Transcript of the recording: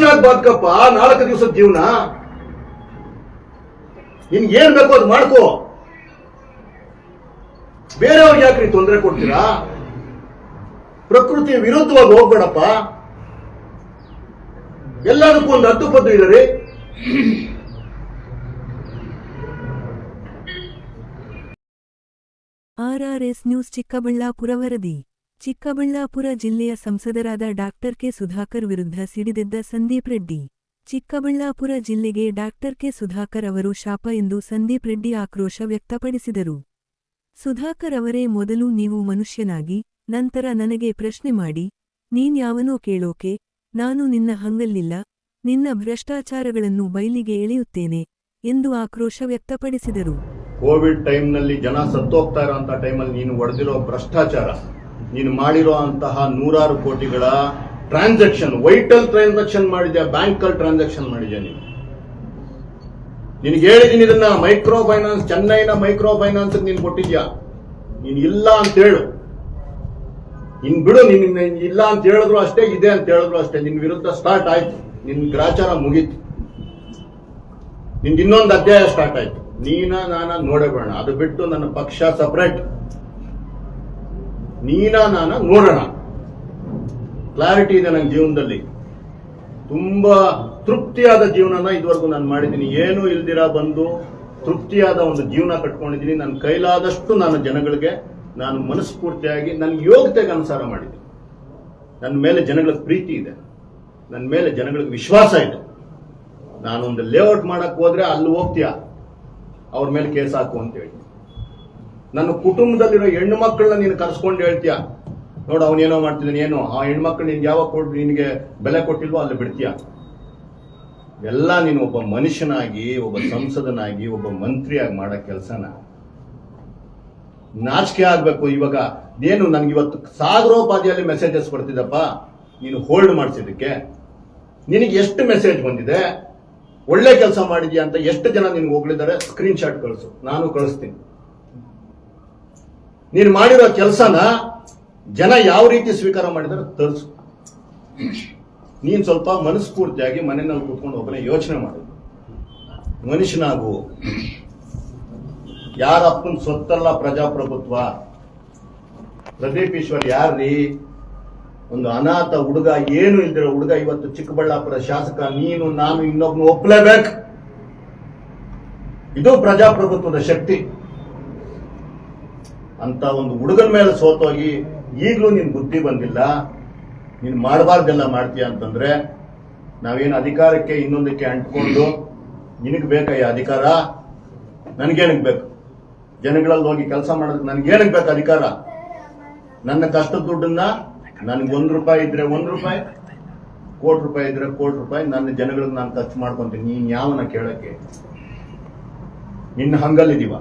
ಮನುಷ್ಯನಾಗ್ ಬದುಕಪ್ಪ ನಾಲ್ಕು ದಿವಸದ ಜೀವನ. ನಿನ್ಗೆ ಏನ್ ಬೇಕೋ ಅದು ಮಾಡ್ಕೋ. ಬೇರೆಯವ್ರಿಗೆ ಯಾಕ್ರಿ ತೊಂದರೆ ಕೊಡ್ತೀರಾ? ಪ್ರಕೃತಿಯ ವಿರುದ್ಧವಾಗಿ ಹೋಗ್ಬೇಡಪ್ಪ. ಎಲ್ಲದಕ್ಕೂ ಒಂದು ಹದ್ದು ಪದ್ದು ಇದೆ ರೀ. ಆರ್ಆರ್ಎಸ್ ನ್ಯೂಸ್ ಚಿಕ್ಕಬಳ್ಳಾಪುರ ವರದಿ. ಚಿಕ್ಕಬಳ್ಳಾಪುರ ಜಿಲ್ಲೆಯ ಸಂಸದರಾದ ಡಾಕ್ಟರ್ ಕೆ ಸುಧಾಕರ್ ವಿರುದ್ಧ ಸಿಡಿದೆದ್ದ ಸಂದೀಪ್ ರೆಡ್ಡಿ. ಚಿಕ್ಕಬಳ್ಳಾಪುರ ಜಿಲ್ಲೆಗೆ ಡಾಕ್ಟರ್ ಕೆ ಸುಧಾಕರ್ ಅವರು ಶಾಪ ಎಂದು ಸಂದೀಪ್ ರೆಡ್ಡಿ ಆಕ್ರೋಶ ವ್ಯಕ್ತಪಡಿಸಿದರು. ಸುಧಾಕರ್ ಅವರೇ ಮೊದಲು ನೀವು ಮನುಷ್ಯನಾಗಿ, ನಂತರ ನನಗೆ ಪ್ರಶ್ನೆ ಮಾಡಿ, ನೀನ್ಯಾವನೋ ಕೇಳೋಕೆ, ನಾನು ನಿನ್ನ ಹಂಗಲ್ಲಿಲ್ಲ, ನಿನ್ನ ಭ್ರಷ್ಟಾಚಾರಗಳನ್ನು ಬಯಲಿಗೆ ಎಳೆಯುತ್ತೇನೆ, ಎಂದು ಆಕ್ರೋಶ ವ್ಯಕ್ತಪಡಿಸಿದರು. ಕೋವಿಡ್ ಟೈಮ್ನಲ್ಲಿ ಜನ ಸತ್ತೋಗ್ತಾ ಇರೋಂಥ ಟೈಮಲ್ಲಿ ನೀನು ಹೊಡೆದಿರೋ ಭ್ರಷ್ಟಾಚಾರ. ನೀನು ಮಾಡಿರೋ ಅಂತಹ ನೂರಾರು ಕೋಟಿಗಳ ಟ್ರಾನ್ಸಾಕ್ಷನ್ ವೈಟಲ್ ಟ್ರಾನ್ಸಾಕ್ಷನ್ ಮಾಡಿದ್ಯಾ ಬ್ಯಾಂಕ್ ಅಲ್ಲಿ ಟ್ರಾನ್ಸಾಕ್ಷನ್ ಮಾಡಿದ್ಯಾ ನೀನು? ನಿನ್ಗೆ ಹೇಳಿದ್ದೀನಿ ಇದನ್ನ ಮೈಕ್ರೋ ಫೈನಾನ್ಸ್ ಚೆನ್ನೈನ ಮೈಕ್ರೋ ಫೈನಾನ್ಸ್ ನೀನು ಕೊಟ್ಟಿದ್ಯಾ? ನೀನು ಇಲ್ಲ ಅಂತ ಹೇಳು. ಇನ್ ಬಿಡು, ನೀನ್ ಇಲ್ಲ ಅಂತ ಹೇಳಿದ್ರು ಅಷ್ಟೇ, ಇದೆ ಅಂತ ಹೇಳಿದ್ರು ಅಷ್ಟೇ. ನಿನ್ ವಿರುದ್ಧ ಸ್ಟಾರ್ಟ್ ಆಯ್ತು. ನಿನ್ ಗ್ರಾಚಾರ ಮುಗೀತು. ನಿಂದು ಇನ್ನೊಂದು ಅಧ್ಯಾಯ ಸ್ಟಾರ್ಟ್ ಆಯ್ತು. ನೀನ, ನಾನ ನೋಡಬೇಡ. ಅದು ಬಿಟ್ಟು ನನ್ನ ಪಕ್ಷ ಸಪರೇಟ್ ನೀನ ನಾನ ನೋಡೋಣ. ಕ್ಲಾರಿಟಿ ಇದೆ ನನ್ನ ಜೀವನದಲ್ಲಿ. ತುಂಬಾ ತೃಪ್ತಿಯಾದ ಜೀವನನ ಇದುವರೆಗೂ ನಾನು ಮಾಡಿದ್ದೀನಿ. ಏನು ಇಲ್ದಿರ ಬಂದು ತೃಪ್ತಿಯಾದ ಒಂದು ಜೀವನ ಕಟ್ಕೊಂಡಿದ್ದೀನಿ. ನನ್ನ ಕೈಲಾದಷ್ಟು ನಾನು ಜನಗಳಿಗೆ, ನಾನು ಮನಸ್ಫೂರ್ತಿಯಾಗಿ ನನ್ನ ಯೋಗ್ಯತೆಗೆ ಅನುಸಾರ ಮಾಡಿದ್ದೀನಿ. ನನ್ನ ಮೇಲೆ ಜನಗಳಿಗೆ ಪ್ರೀತಿ ಇದೆ. ನನ್ನ ಮೇಲೆ ಜನಗಳಿಗೆ ವಿಶ್ವಾಸ ಇದೆ. ನಾನೊಂದು ಲೇಔಟ್ ಮಾಡಕ್ ಹೋದ್ರೆ ಅಲ್ಲಿ ಹೋಗ್ತೀಯ? ಅವ್ರ ಮೇಲೆ ಕೇಸ್ ಹಾಕು ಅಂತ ಹೇಳಿ ನನ್ನ ಕುಟುಂಬದಲ್ಲಿರೋ ಹೆಣ್ಣು ಮಕ್ಕಳನ್ನ ನೀನು ಕರ್ಸ್ಕೊಂಡು ಹೇಳ್ತೀಯ? ನೋಡು ಅವನೇನೋ ಮಾಡ್ತಿದ್ದಾನೆ, ಏನು? ಆ ಹೆಣ್ಮಕ್ಳು ನಿನ್ಗೆ ಯಾವಾಗ ಕೊಟ್ಟು ನಿನಗೆ ಬೆಲೆ ಕೊಟ್ಟಿಲ್ವೋ ಅಲ್ಲಿ ಬಿಡ್ತೀಯ? ಎಲ್ಲ ನೀನು ಒಬ್ಬ ಮನುಷ್ಯನಾಗಿ, ಒಬ್ಬ ಸಂಸದನಾಗಿ, ಒಬ್ಬ ಮಂತ್ರಿಯಾಗಿ ಮಾಡೋ ಕೆಲಸನ. ನಾಚಿಕೆ ಆಗಬೇಕು ಇವಾಗ. ಏನು ನನ್ಗೆ ಇವತ್ತು ಸಾಗರೋಪಾದಿಯಲ್ಲಿ ಮೆಸೇಜಸ್ ಬರ್ತಿದ್ದಪ್ಪ ನೀನು ಹೋಲ್ಡ್ ಮಾಡಿಸಿದ್ದಕ್ಕೆ. ನಿನಗೆ ಎಷ್ಟು ಮೆಸೇಜ್ ಬಂದಿದೆ? ಒಳ್ಳೆ ಕೆಲಸ ಮಾಡಿದ್ಯಾ ಅಂತ ಎಷ್ಟು ಜನ ನಿನ್ಗೆ ಹೋಗ್ಲಿದ್ದಾರೆ? ಸ್ಕ್ರೀನ್ ಶಾಟ್ ಕಳಿಸು. ನಾನು ಕಳಿಸ್ತೀನಿ. ನೀನು ಮಾಡಿರೋ ಕೆಲಸನ ಜನ ಯಾವ ರೀತಿ ಸ್ವೀಕಾರ ಮಾಡಿದಾರೆ ತರಿಸು. ನೀನು ಸ್ವಲ್ಪ ಮನಸ್ಫೂರ್ತಿಯಾಗಿ ಮನೆಯಲ್ಲಿ ಕೂತ್ಕೊಂಡು ಒಬ್ಬನೇ ಯೋಚನೆ ಮಾಡು. ಮನುಷ್ಯನಾಗು. ಯಾರ ಅಪ್ಪನ ಸೊತ್ತಲ್ಲ ಪ್ರಜಾಪ್ರಭುತ್ವ? ಪ್ರದೀಪ್ ಈಶ್ವರ್ ಯಾರ್ರೀ? ಒಂದು ಅನಾಥ ಹುಡುಗ, ಏನು ಇಲ್ದಿರೋ ಹುಡುಗ ಇವತ್ತು ಚಿಕ್ಕಬಳ್ಳಾಪುರ ಶಾಸಕ, ನೀನು, ನಾನು ಇನ್ನೊಬ್ನು ಒಪ್ಪಲೇಬೇಕು ಇದು ಪ್ರಜಾಪ್ರಭುತ್ವದ ಶಕ್ತಿ. ಅಂತ ಒಂದು ಹುಡುಗನ ಮೇಲೆ ಸೋತೋಗಿ ಈಗಲೂ ನಿನ್ ಬುದ್ಧಿ ಬಂದಿಲ್ಲ, ನೀನ್ ಮಾಡಬಾರ್ದೆಲ್ಲ ಮಾಡ್ತೀಯ ಅಂತಂದ್ರೆ ನಾವೇನು ಅಧಿಕಾರಕ್ಕೆ ಇನ್ನೊಂದಕ್ಕೆ ಅಂಟ್ಕೊಂಡು ನಿನಗ್ ಬೇಕಯ್ಯ ಅಧಿಕಾರ? ನನಗೇನಕ್ಕೆ ಬೇಕು? ಜನಗಳಲ್ಲಿ ಹೋಗಿ ಕೆಲಸ ಮಾಡೋದಕ್ಕೆ ನನ್ಗೇನಕ್ ಬೇಕು ಅಧಿಕಾರ? ನನ್ನ ಕಷ್ಟದ ದುಡ್ಡನ್ನ ನನ್ಗೆ ಒಂದ್ ರೂಪಾಯಿ ಇದ್ರೆ ಒಂದ್ ರೂಪಾಯಿ, ಕೋಟಿ ರೂಪಾಯಿ ಇದ್ರೆ ಕೋಟಿ ರೂಪಾಯಿ, ನನ್ನ ಜನಗಳಿಗೆ ನಾನು ಖರ್ಚು ಮಾಡ್ಕೊಂತೀನಿ, ನೀನ್ ಯಾವನ ಕೇಳಕ್ಕೆ? ನಿನ್ನ ಹಂಗಲ್ಲಿದೀವ